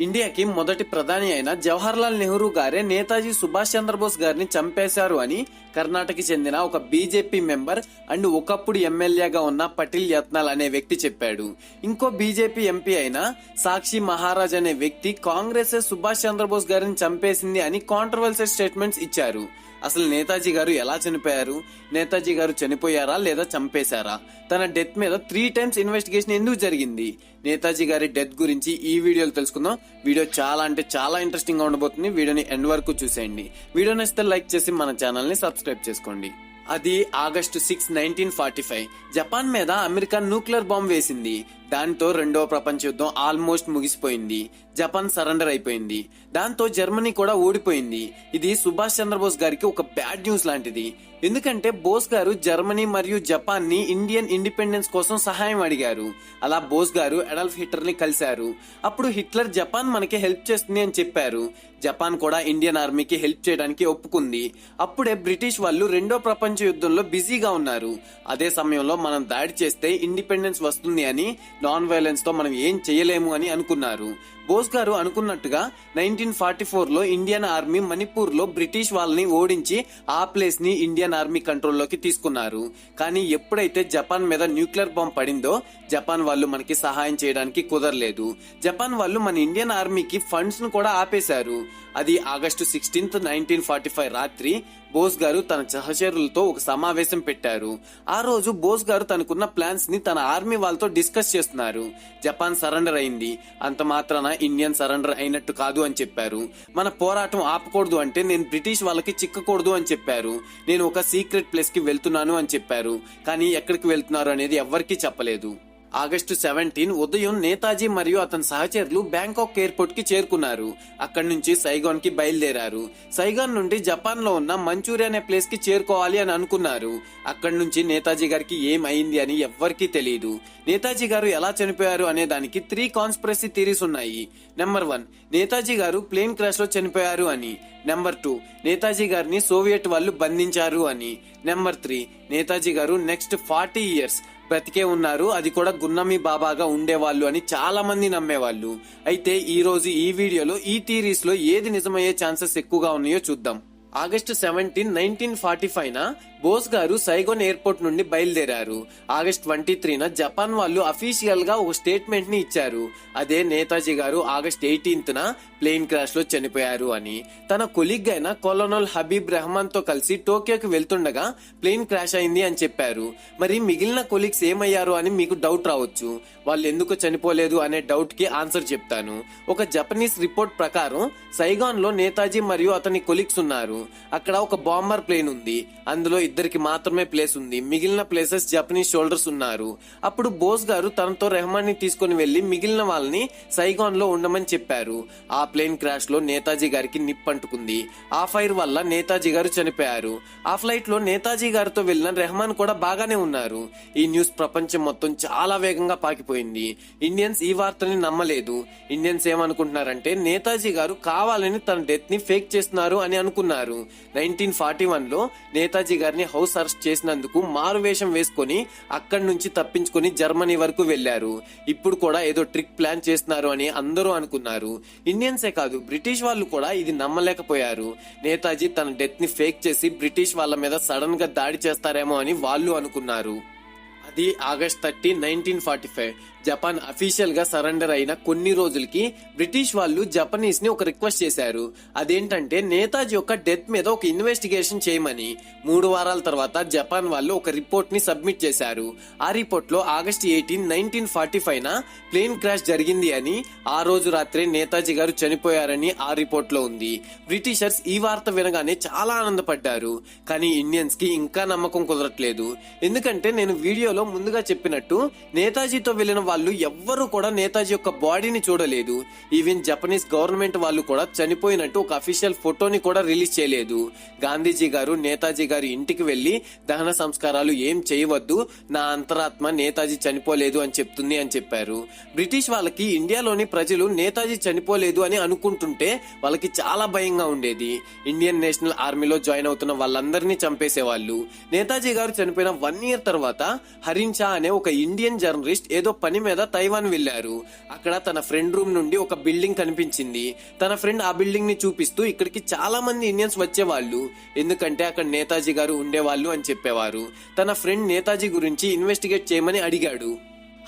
ఇండియాకి మొదటి ప్రధాని అయిన జవహర్లాల్ నెహ్రూ గారే నేతాజీ సుభాష్ చంద్రబోస్ గారిని చంపేశారు అని కర్ణాటకకి చెందిన ఒక బీజేపీ మెంబర్ అండ్ ఒకప్పుడు ఎమ్మెల్యేగా ఉన్న పటిల్ యత్నాల్ అనే వ్యక్తి చెప్పాడు. ఇంకో బీజేపీ ఎంపీ అయిన సాక్షి మహారాజ్ అనే వ్యక్తి కాంగ్రెస్ సుభాష్ చంద్రబోస్ గారిని చంపేసింది అని కాంట్రవర్సల్ స్టేట్మెంట్స్ ఇచ్చారు. అసలు నేతాజీ గారు ఎలా చనిపోయారు? నేతాజీ గారు చనిపోయారా లేదా చంపేశారా? తన డెత్ మీద త్రీ టైమ్స్ ఇన్వెస్టిగేషన్ ఎందుకు జరిగింది? నేతాజీ గారి డెత్ గురించి ఈ వీడియోలో తెలుసుకుందాం. వీడియో చాలా అంటే చాలా ఇంట్రెస్టింగ్గా ఉండబోతుంది. వీడియోని ఎండ్ వరకు చూసేయండి. వీడియో నచ్చితే లైక్ చేసి మన ఛానల్ని సబ్స్క్రైబ్ చేసుకోండి. అది August six nineteen forty five. Japan మీద అమెరికా న్యూక్లియర్ బాంబ్ వేసింది. దాంతో రెండవ ప్రపంచ యుద్ధం ఆల్మోస్ట్ ముగిసిపోయింది. జపాన్ సరెండర్ అయిపోయింది. దాంతో జర్మనీ కూడా ఓడిపోయింది. ఇది సుభాష్ చంద్రబోస్ గారికి ఒక బ్యాడ్ న్యూస్ లాంటిది. ఎందుకంటే బోస్ గారు జర్మనీ మరియు జపాన్ని ఇండియన్ ఇండిపెండెన్స్ కోసం సహాయం అడిగారు. అలా బోస్ గారు అడల్ఫ్ హిట్లర్ని కలిశారు. అప్పుడు హిట్లర్ జపాన్ మనకి హెల్ప్ చేస్తుంది అని చెప్పారు. జపాన్ కూడా ఇండియన్ ఆర్మీకి హెల్ప్ చేయడానికి ఒప్పుకుంది. అప్పుడే బ్రిటిష్ వాళ్ళు రెండో ప్రపంచ యుద్ధంలో బిజీగా ఉన్నారు. అదే సమయంలో మనం దాడి చేస్తే ఇండిపెండెన్స్ వస్తుంది అని నాన్ వైలెన్స్తో మనం ఏం చేయలేము అని అనుకున్నారు. బోస్ గారు అనుకున్నట్టుగా నైన్టీన్ ఫార్టీ ఫోర్లో ఇండియన్ ఆర్మీ మణిపూర్లో బ్రిటిష్ వాళ్ళని ఓడించి ఆ ప్లేస్ని ఇండియన్ ఆర్మీ కంట్రోల్లోకి తీసుకున్నారు. కానీ ఎప్పుడైతే జపాన్ మీద న్యూక్లియర్ బాంబ్ పడిందో జపాన్ వాళ్ళు మనకి సహాయం చేయడానికి కుదరలేదు. జపాన్ వాళ్ళు మన ఇండియన్ ఆర్మీకి ఫండ్స్ను కూడా ఆపేశారు. అది August sixteenth nineteen forty five రాత్రి బోస్ గారు తన సహచరులతో ఒక సమావేశం పెట్టారు. ఆ రోజు బోస్ గారు తనకున్న ప్లాన్స్ని తన ఆర్మీ వాళ్ళతో డిస్కస్ చేస్తున్నారు. జపాన్ సరెండర్ అయింది. అంత మాత్రాన ఇండియన్ సరెండర్ అయినట్టు కాదు అని చెప్పారు. మన పోరాటం ఆపకూడదు అంటే నేను బ్రిటిష్ వాళ్ళకి చిక్కకూడదు అని చెప్పారు. నేను ఒక సీక్రెట్ ప్లేస్కి వెళ్తున్నాను అని చెప్పారు. కానీ ఎక్కడికి వెళ్తున్నారు అనేది ఎవ్వరికీ చెప్పలేదు. ఆగస్టు సెవెంటీన్ ఉదయం నేతాజీ మరియు అతని సహచరులు బ్యాంకాక్ ఎయిర్పోర్ట్కి చేరుకున్నారు. అక్కడి నుంచి సైగాన్కి బయలుదేరారు. సైగాన్ నుండి జపాన్లో ఉన్న మంచూరియా అనే ప్లేస్కి చేరుకోవాలి అని అనుకున్నారు. అక్కడి నుంచి నేతాజీ గారికి ఏమైంది అని ఎవ్వరికీ తెలియదు నేతాజీ గారు ఎలా చనిపోయారు అనే దానికి త్రీ కాన్స్పిరసీ థీరీస్ ఉన్నాయి. నెంబర్ వన్ నేతాజీ గారు ప్లేన్ క్రాష్లో చనిపోయారు అని. నెంబర్ టూ నేతాజీ గారిని సోవియట్ వాళ్ళు బంధించారు అని. నెంబర్ త్రీ నేతాజీ గారు నెక్స్ట్ ఫార్టీ ఇయర్స్ బ్రతికే ఉన్నారు. అది కూడా గున్నమి బాబాగా ఉండేవాళ్ళు అని చాలా మంది నమ్మేవాళ్ళు. అయితే ఈ రోజు ఈ వీడియోలో ఈ థీరీస్లో ఏది నిజమయ్యే ఛాన్సెస్ ఎక్కువగా ఉన్నాయో చూద్దాం. August seventeen nineteen forty five Bose గారు సైగోన్ ఎయిర్పోర్ట్ నుండి బయలుదేరారు. ఆగస్ట్ ట్వంటీ త్రీన జపాన్ వాళ్ళు అఫీషియల్గా ఒక స్టేట్మెంట్ని ఇచ్చారు. అదే నేతాజీ గారు ఆగస్ట్ ఎయిటీన్త్ న ప్లేన్ క్రాష్లో చనిపోయారు అని. తన కొలిగ్ అయిన కొలోనల్ హబీబ్ రెహమాన్తో కలిసి టోక్యోకి వెళ్తుండగా ప్లేన్ క్రాష్ అయింది అని చెప్పారు. మరి మిగిలిన కొలీగ్స్ ఏమయ్యారు అని మీకు డౌట్ రావచ్చు. వాళ్ళు ఎందుకు చనిపోలేదు అనే డౌట్కి ఆన్సర్ చెప్తాను. ఒక జపనీస్ రిపోర్ట్ ప్రకారం సైగాన్లో నేతాజీ మరియు అతని కొలీగ్స్ ఉన్నారు. అక్కడ ఒక బాంబర్ ప్లేన్ ఉంది. అందులో ఇద్దరికి మాత్రమే ప్లేస్ ఉంది. మిగిలిన ప్లేసెస్ జపనీస్ షోల్డర్స్ ఉన్నారు. అప్పుడు బోస్ గారు తనతో రెహమాన్ని తీసుకుని వెళ్ళి మిగిలిన వాళ్ళని సైగాన్లో ఉండమని చెప్పారు. ఆ ప్లేన్ క్రాష్లో నేతాజీ గారికి నిప్పంటుకుంది. ఆ ఫైర్ వల్ల నేతాజీ గారు చనిపోయారు. ఆ ఫ్లైట్లో నేతాజీ గారితో వెళ్ళిన రెహమాన్ కూడా బాగానే ఉన్నారు. ఈ న్యూస్ ప్రపంచం మొత్తం చాలా వేగంగా పాకిపోయింది. ఇండియన్స్ ఈ వార్తని నమ్మలేదు. ఇండియన్స్ ఏమనుకుంటున్నారంటే నేతాజీ గారు కావాలని తన డెత్ని ఫేక్ చేస్తున్నారు అని అనుకున్నారు. నైన్టీన్ ఫార్టీ వన్లో నేతాజీ గారిని హౌస్ అరెస్ట్ చేసినందుకు మారువేషం వేసుకొని అక్కడి నుంచి తప్పించుకొని జర్మనీ వరకు వెళ్ళారు ఇప్పుడు కూడా ఏదో ట్రిక్ ప్లాన్ చేస్తున్నారు అని అందరూ అనుకున్నారు. ఇండియన్సే కాదు బ్రిటిష్ వాళ్ళు కూడా ఇది నమ్మలేకపోయారు. నేతాజీ తన డెత్ని ఫేక్ చేసి బ్రిటిష్ వాళ్ళ మీద సడన్గా దాడి చేస్తారేమో అని వాళ్ళు అనుకున్నారు. అది August thirty nineteen forty five. Japan అఫీషియల్గా సరెండర్ అయిన కొన్ని రోజులకి బ్రిటిష్ వాళ్ళు జపనీస్ని ఒక రిక్వెస్ట్ చేశారు. అదేంటంటే నేతాజీ యొక్క డెత్ మీద ఒక ఇన్వెస్టిగేషన్ చేయమని మూడు వారాల తర్వాత జపాన్ వాళ్ళు ఒక రిపోర్ట్ని సబ్మిట్ చేశారు. ఆ రిపోర్ట్లో August eighteen nineteen forty five న ప్లేన్ క్రాష్ జరిగింది అని ఆ రోజు రాత్రే నేతాజీ గారు చనిపోయారని ఆ రిపోర్ట్లో ఉంది. బ్రిటిషర్స్ ఈ వార్త వినగానే చాలా ఆనందపడ్డారు. కానీ ఇండియన్స్కి ఇంకా నమ్మకం కుదరట్లేదు. ఎందుకంటే నేను వీడియోలో ముందుగా చెప్పినట్టు నేతాజీతో వెళ్ళిన వాళ్ళు ఎవ్వరూ కూడా నేతాజీ యొక్క బాడీని చూడలేదు. ఈవెన్ జపనీస్ గవర్నమెంట్ వాళ్ళు కూడా చనిపోయినట్టు ఒక అఫీషియల్ ఫోటోని కూడా రిలీజ్ చేయలేదు. గాంధీజీ గారు నేతాజీ గారు ఇంటికి వెళ్ళి దహన సంస్కారాలు ఏం చేయవద్దు నా అంతరాత్మ నేతాజీ చనిపోలేదు అని చెప్తుంది అని చెప్పారు. బ్రిటిష్ వాళ్ళకి ఇండియాలోని ప్రజలు నేతాజీ చనిపోలేదు అని అనుకుంటుంటే వాళ్ళకి చాలా భయంగా ఉండేది. ఇండియన్ నేషనల్ ఆర్మీలో జాయిన్ అవుతున్న వాళ్ళందరినీ చంపేసేవాళ్ళు. నేతాజీ గారు చనిపోయిన వన్ ఇయర్ తర్వాత హరిన్ షా అనే ఒక ఇండియన్ జర్నలిస్ట్ ఏదో పని మీద తైవాన్ వెళ్ళారు అక్కడ తన ఫ్రెండ్ రూమ్ నుండి ఒక బిల్డింగ్ కనిపించింది. తన ఫ్రెండ్ ఆ బిల్డింగ్ని చూపిస్తూ ఇక్కడికి చాలా మంది ఇండియన్స్ వచ్చేవాళ్ళు. ఎందుకంటే అక్కడ నేతాజీ గారు ఉండేవాళ్ళు అని చెప్పేవారు. తన ఫ్రెండ్ నేతాజీ గురించి ఇన్వెస్టిగేట్ చేయమని అడిగాడు.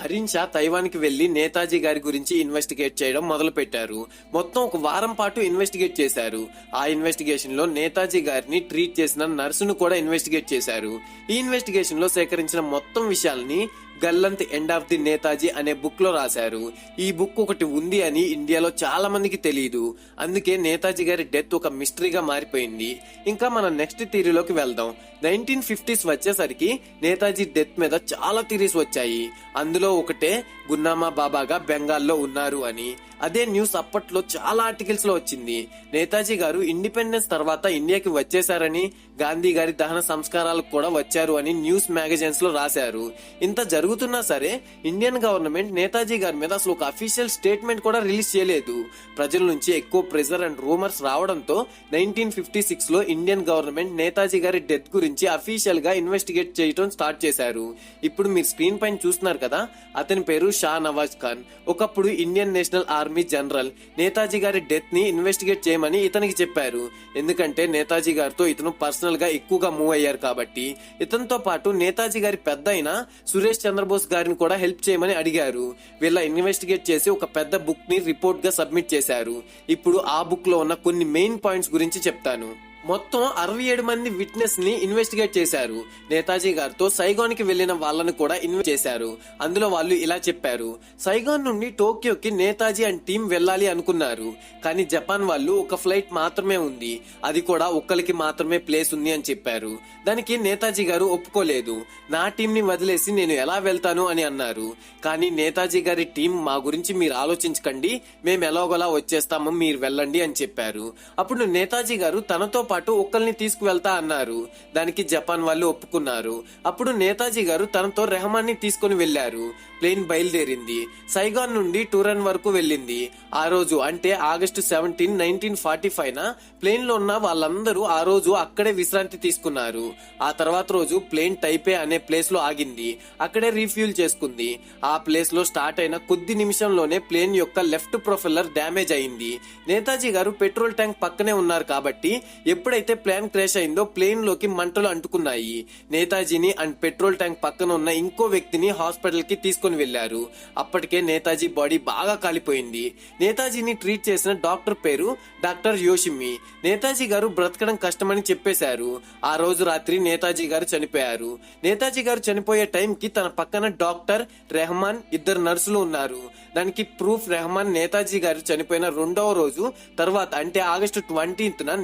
హరిన్ షా తైవాన్కి వెళ్ళి నేతాజీ గారి గురించి ఇన్వెస్టిగేట్ చేయడం మొదలు పెట్టారు మొత్తం ఒక వారం పాటు ఇన్వెస్టిగేట్ చేశారు. ఆ ఇన్వెస్టిగేషన్లో నేతాజీ గారిని ట్రీట్ చేసిన నర్సును కూడా ఇన్వెస్టిగేట్ చేశారు. ఈ ఇన్వెస్టిగేషన్లో సేకరించిన మొత్తం విషయాల్ని gallant end of the Netaji అనే బుక్లో రాశారు. ఈ బుక్ ఒకటి ఉంది అని ఇండియాలో చాలా మందికి తెలియదు అందుకే నేతాజీ గారి డెత్ ఒక మిస్టరీగా మారిపోయింది. ఇంకా మనం నెక్స్ట్ థీరీలోకి వెళ్దాం. నైన్టీన్ ఫిఫ్టీస్ వచ్చేసరికి నేతాజీ డెత్ మీద చాలా థీరీస్ వచ్చాయి. అందులో ఒకటే గున్నామా బాబాగా బెంగాల్లో ఉన్నారు అని. అదే న్యూస్ అప్పట్లో చాలా ఆర్టికల్స్లో వచ్చింది. నేతాజీ గారు ఇండిపెండెన్స్ తర్వాత ఇండియాకి వచ్చేసారని గాంధీ గారి దహన సంస్కారాలకు కూడా వచ్చారు అని న్యూస్ మ్యాగజైన్స్లో రాశారు. ఇంత జరుగుతున్నా సరే ఇండియన్ గవర్నమెంట్ నేతాజీ గారి మీద అసలు ఒక అఫీషియల్ స్టేట్మెంట్ కూడా రిలీజ్ చేయలేదు. ప్రజల నుంచి ఎక్కువ ప్రెజర్ అండ్ రూమర్స్ రావడంతో నైన్టీన్ ఫిఫ్టీ సిక్స్లో ఇండియన్ గవర్నమెంట్ నేతాజీ గారి డెత్ గురించి అఫీషియల్గా ఇన్వెస్టిగేట్ చేయడం స్టార్ట్ చేశారు. ఇప్పుడు మీరు స్క్రీన్ పైన చూస్తున్నారు కదా అతని పేరు షా నవాజ్ ఖాన్ ఒకప్పుడు Indian national army general Netaji గారి డెత్ని ఇన్వెస్టిగేట్ చేయమని ఇతనికి చెప్పారు. ఎందుకంటే నేతాజీ గారితో ఇతను పర్సనల్గా ఎక్కువగా మూవ్ అయ్యారు కాబట్టి ఇతనితో పాటు నేతాజీ గారి పెద్ద అయిన సురేష్ చంద్రబోస్ గారిని కూడా హెల్ప్ చేయమని అడిగారు. వీళ్ళ ఇన్వెస్టిగేట్ చేసి ఒక పెద్ద బుక్ని రిపోర్ట్గా సబ్మిట్ చేశారు. ఇప్పుడు ఆ బుక్లో ఉన్న కొన్ని మెయిన్ పాయింట్స్ గురించి చెప్తాను. మొత్తం అరవై ఏడు మంది విట్నెస్ని ఇన్వెస్టిగేట్ చేశారు. నేతాజీ గారితో సైగాన్కి వెళ్ళిన వాళ్ళని కూడా ఇన్వెస్ట్ చేశారు. అందులో వాళ్ళు ఇలా చెప్పారు. సైగాన్ నుండి టోక్యోకి నేతాజీ అండ్ టీం వెళ్ళాలి అనుకున్నారు. కానీ జపాన్ వాళ్ళు ఒక ఫ్లైట్ మాత్రమే ఉంది. అది కూడా ఒక్కరికి మాత్రమే ప్లేస్ ఉంది అని చెప్పారు. దానికి నేతాజీ గారు ఒప్పుకోలేదు. నా టీం ని వదిలేసి నేను ఎలా వెళ్తాను అని అన్నారు. కానీ నేతాజీ గారి టీం మా గురించి మీరు ఆలోచించకండి. మేము ఎలాగోలా వచ్చేస్తాము. మీరు వెళ్ళండి అని చెప్పారు. అప్పుడు నేతాజీ గారు తనతో పాటు ఒక్కరిని తీసుకువెళ్తా అన్నారు. దానికి జపాన్ వాళ్ళు ఒప్పుకున్నారు. అప్పుడు నేతాజీ గారు తనతో రెహమాన్ని తీసుకుని వెళ్ళారు ప్లేన్ బయలుదేరింది. సైగాన్ నుండి టూరన్ వరకు వెళ్ళింది. ఆ రోజు అంటే August seventeen nineteen forty five ప్లేన్లో ఉన్న వాళ్ళందరూ ఆ రోజు అక్కడే విశ్రాంతి తీసుకున్నారు. ఆ తర్వాత రోజు ప్లేన్ టైపే అనే ప్లేస్లో ఆగింది. అక్కడే రీఫ్యూల్ చేసుకుంది. ఆ ప్లేస్లో స్టార్ట్ అయిన కొద్ది నిమిషంలోనే ప్లేన్ యొక్క లెఫ్ట్ ప్రొఫెల్లర్ డ్యామేజ్ అయింది. నేతాజీ గారు పెట్రోల్ ట్యాంక్ పక్కనే ఉన్నారు కాబట్టి ఎప్పుడైతే ప్లేన్ క్రాష్ అయిందో ప్లేన్లోకి మంటలు అంటుకున్నాయి. నేతాజీని అండ్ పెట్రోల్ ట్యాంక్ పక్కన ఉన్న ఇంకో వ్యక్తిని హాస్పిటల్కి తీసుకుని వెళ్ళారు అప్పటికే నేతాజీ బాడీ బాగా కాలిపోయింది. నేతాజీని ట్రీట్ చేసిన డాక్టర్ పేరు డాక్టర్ యోషిమి. నేతాజీ గారు బ్రతకడం కష్టమని చెప్పేశారు. ఆ రోజు రాత్రి నేతాజీ గారు చనిపోయారు. నేతాజీ గారు చనిపోయే టైంకి తన పక్కన డాక్టర్ రెహమాన్ ఇద్దరు నర్సులు ఉన్నారు. దానికి ప్రూఫ్ రెహమాన్ నేతాజీ గారు చనిపోయిన రెండవ రోజు తర్వాత అంటే ఆగస్టు ట్వంటీన్త్ న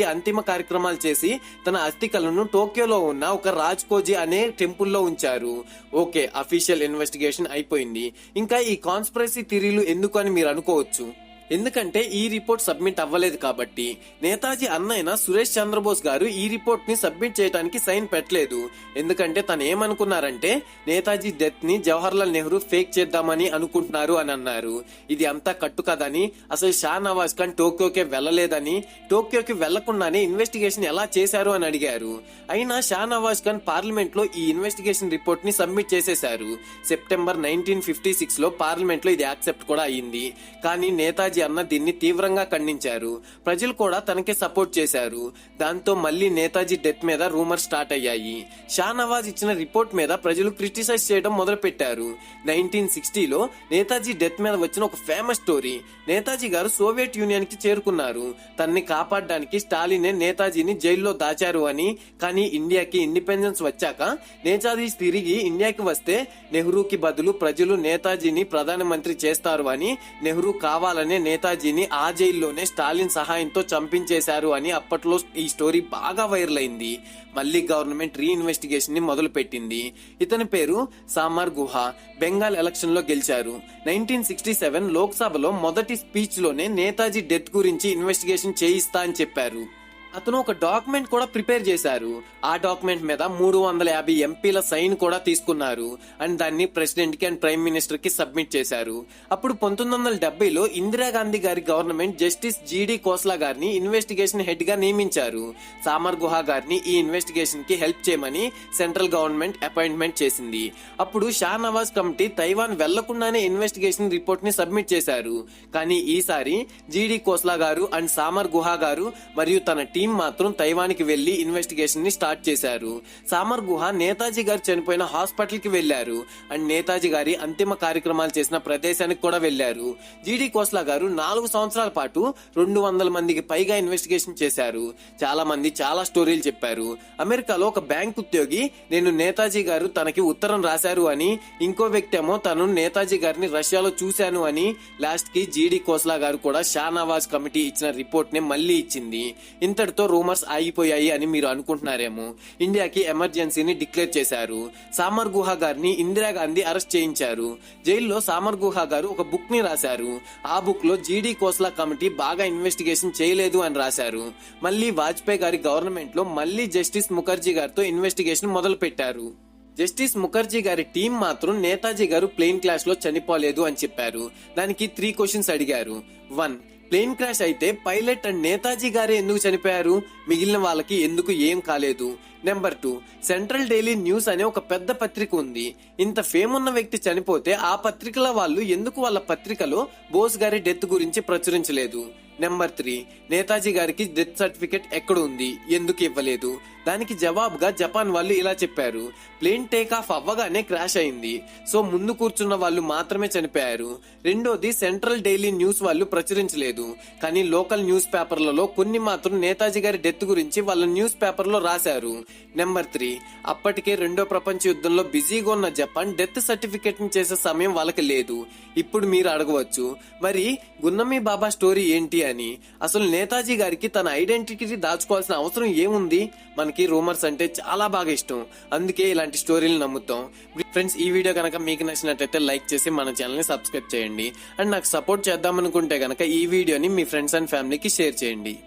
నేతాజీకి అంతిమ కార్యక్రమాలు చేసి తన అస్థికలను టోక్యోలో ఉన్న ఒక రాజ్కోజీ అనే టెంపుల్లో ఉంచారు. ఓకే అఫీషియల్ ఇన్వెస్టిగేషన్ అయిపోయింది. ఇంకా ఈ కాన్స్పరసీ థిరీలు ఎందుకు అని మీరు అనుకోవచ్చు. ఎందుకంటే ఈ రిపోర్ట్ సబ్మిట్ అవ్వలేదు కాబట్టి. నేతాజీ అన్నయ్య సురేష్ చంద్రబోస్ గారు ఈ రిపోర్ట్ని సబ్మిట్ చేయడానికి సైన్ పెట్టలేదు. ఎందుకంటే తను ఏమనుకున్నారంటే నేతాజీ డెత్ని జవహర్లాల్ నెహ్రూ ఫేక్ చేద్దామని అనుకుంటున్నారు అని అన్నారు. ఇది అంతా కట్టు కదని అసలు షా నవాజ్ ఖాన్ టోక్యోకే వెళ్ళలేదని టోక్యోకి వెళ్ళకుండానే ఇన్వెస్టిగేషన్ ఎలా చేశారు అని అడిగారు. అయినా షా నవాజ్ ఖాన్ పార్లమెంట్లో ఈ ఇన్వెస్టిగేషన్ రిపోర్ట్ని సబ్మిట్ చేసేశారు. సెప్టెంబర్ నైన్టీన్ ఫిఫ్టీ సిక్స్లో పార్లమెంట్లో ఇది యాక్సెప్ట్ కూడా అయ్యింది కానీ నేతాజీ అన్న దీన్ని తీవ్రంగా ఖండించారు. ప్రజలు కూడా తనకే సపోర్ట్ చేశారు. దాంతో మళ్ళీ నేతాజీ డెత్ మీద రూమర్ స్టార్ట్ అయ్యాయి. షా నవాజ్ ఇచ్చిన రిపోర్ట్ మీద ప్రజలు క్రిటిసైజ్ చేయడం మొదలుపెట్టారు. నైన్టీన్ సిక్స్టీలో నేతాజీ డెత్ మీద వచ్చిన ఒక ఫేమస్ స్టోరీ. నేతాజీ గారు సోవియట్ యూనియన్కి చేరుకున్నారు. తనని కాపాడడానికి స్టాలినే నేతాజీని జైల్లో దాచారు అని. కానీ ఇండియాకి ఇండిపెండెన్స్ వచ్చాక నేతాజీ తిరిగి ఇండియాకి వస్తే నెహ్రూకి బదులు ప్రజలు నేతాజీని ప్రధానమంత్రి చేస్తారు అని నెహ్రూ కావాలనే నేతాజీని ఆ జైల్లోనే స్టాలిన్ సహాయంతో చంపించేశారు అని అప్పట్లో ఈ స్టోరీ బాగా వైరల్ అయింది. మళ్ళీ గవర్నమెంట్ రీఇన్వెస్టిగేషన్ని మొదలు పెట్టింది ఇతని పేరు సామార్ గుహ బెంగాల్ ఎలక్షన్లో గెలిచారు. నైన్టీన్ సిక్స్టీ సెవెన్ లోక్సభలో మొదటి స్పీచ్లోనే నేతాజీ డెత్ గురించి ఇన్వెస్టిగేషన్ చేయిస్తా అని చెప్పారు. అతను ఒక డాక్యుమెంట్ కూడా ప్రిపేర్ చేశారు. ఆ డాక్యుమెంట్ మీద మూడు వందల యాభై ఎంపీల సైన్ కూడా తీసుకున్నారు అండ్ దాన్ని ప్రెసిడెంట్కి అండ్ ప్రైమ్ మినిస్టర్కి సబ్మిట్ చేశారు. అప్పుడు పంతొమ్మిది వందల డెబ్బైలో ఇందిరాగాంధీ గారి గవర్నమెంట్ జస్టిస్ జీడి కోస్లా గారిని ఇన్వెస్టిగేషన్ హెడ్గా నియమించారు. సామర్ గుహా గారిని ఈ ఇన్వెస్టిగేషన్కి హెల్ప్ చేయమని సెంట్రల్ గవర్నమెంట్ అపాయింట్మెంట్ చేసింది. అప్పుడు షా నవాజ్ కమిటీ తైవాన్ వెళ్ళకుండానే ఇన్వెస్టిగేషన్ రిపోర్ట్ని సబ్మిట్ చేశారు. కానీ ఈసారి జీడి కోస్లా గారు అండ్ సామర్ గుహా గారు మరియు తన టీ మాత్రం తైవాన్కి వెళ్ళి ఇన్వెస్టిగేషన్ని స్టార్ట్ చేశారు. సామర్ గుహ నేతాజీ గారు చనిపోయిన హాస్పిటల్కి వెళ్ళారు అండ్ నేతాజీ గారి అంతిమ కార్యక్రమాలు చేసిన ప్రదేశానికి కూడా వెళ్ళారు జీడి కోస్లా గారు నాలుగు సంవత్సరాల పాటు రెండు వందల మందికి పైగా ఇన్వెస్టిగేషన్ చేశారు. చాలా మంది చాలా స్టోరీలు చెప్పారు. అమెరికాలో ఒక బ్యాంక్ ఉద్యోగి నేను నేతాజీ గారు తనకి ఉత్తరం రాశారు అని ఇంకో వ్యక్తి ఏమో తను నేతాజీ గారిని రష్యాలో చూశాను అని లాస్ట్కి జీడి కోస్లా గారు కూడా షా నవాజ్ కమిటీ ఇచ్చిన రిపోర్ట్ని మళ్ళీ ఇచ్చింది. ఇక్కడితో రూమర్స్ ఆగిపోయాయి అని మీరు అనుకుంటున్నారేమో. ఇండియాకి ఎమర్జెన్సీని డిక్లేర్ చేశారు. సామర్ గుహా గారిని ఇందిరాగాంధీ అరెస్ట్ చేయించారు. జైల్లో సామర్ గుహా గారు ఒక బుక్ని రాశారు. ఆ బుక్లో జీడీ కోస్లా కమిటీ బాగా ఇన్వెస్టిగేషన్ చేయలేదు అని రాశారు. మళ్ళీ వాజ్పేయి గారి గవర్నమెంట్లో మళ్ళీ జస్టిస్ ముఖర్జీ గారితో ఇన్వెస్టిగేషన్ మొదలు పెట్టారు జస్టిస్ ముఖర్జీ గారి టీం మాత్రం నేతాజీ గారు ప్లేన్ క్లాష్లో చనిపోలేదు అని చెప్పారు. దానికి త్రీ క్వశ్చన్స్ అడిగారు. వన్ ప్లేన్ క్రాష్ అయితే పైలట్ అండ్ నేతాజీ గారే ఎందుకు చనిపోయారు? మిగిలిన వాళ్ళకి ఎందుకు ఏం కాలేదు? Number two central daily news అనే ఒక పెద్ద పత్రిక ఉంది. ఇంత ఫేమ్ ఉన్న వ్యక్తి చనిపోతే ఆ పత్రికల వాళ్ళు ఎందుకు వాళ్ళ పత్రికలో బోస్ గారి డెత్ గురించి ప్రచురించలేదు? నెంబర్ త్రీ నేతాజీ గారికి డెత్ సర్టిఫికెట్ ఎక్కడ ఉంది? ఎందుకు ఇవ్వలేదు? దానికి జవాబుగా జపాన్ వాళ్ళు ఇలా చెప్పారు. ప్లేన్ టేక్ ఆఫ్ అవ్వగానే క్రాష్ అయింది. సో ముందు కూర్చున్న వాళ్ళు మాత్రమే చనిపోయారు. రెండోది సెంట్రల్ డైలీ న్యూస్ వాళ్ళు ప్రచురించలేదు. కానీ లోకల్ న్యూస్ పేపర్లలో కొన్ని మాత్రం నేతాజీ గారి డెత్ గురించి వాళ్ళ న్యూస్ పేపర్లో రాశారు. నెంబర్ త్రీ అప్పటికే రెండో ప్రపంచ యుద్ధంలో బిజీగా ఉన్న జపాన్ డెత్ సర్టిఫికేట్ని చేసే సమయం వాళ్ళకి లేదు. ఇప్పుడు మీరు అడగవచ్చు మరి గున్నమి బాబా స్టోరీ ఏంటి అని? అసలు నేతాజీ గారికి తన ఐడెంటిటీ దాచుకోవాల్సిన అవసరం ఏముంది? మనకి రూమర్స్ అంటే చాలా బాగా ఇష్టం. అందుకే ఇలాంటి స్టోరీలు నమ్ముతాం. ఫ్రెండ్స్ ఈ వీడియో కనుక మీకు నచ్చినట్లయితే లైక్ చేసి మన ఛానల్ని సబ్స్క్రైబ్ చేయండి. అండ్ నాకు సపోర్ట్ చేద్దాం అనుకుంటే ఈ వీడియోని మీ ఫ్రెండ్స్ అండ్ ఫ్యామిలీకి షేర్ చేయండి.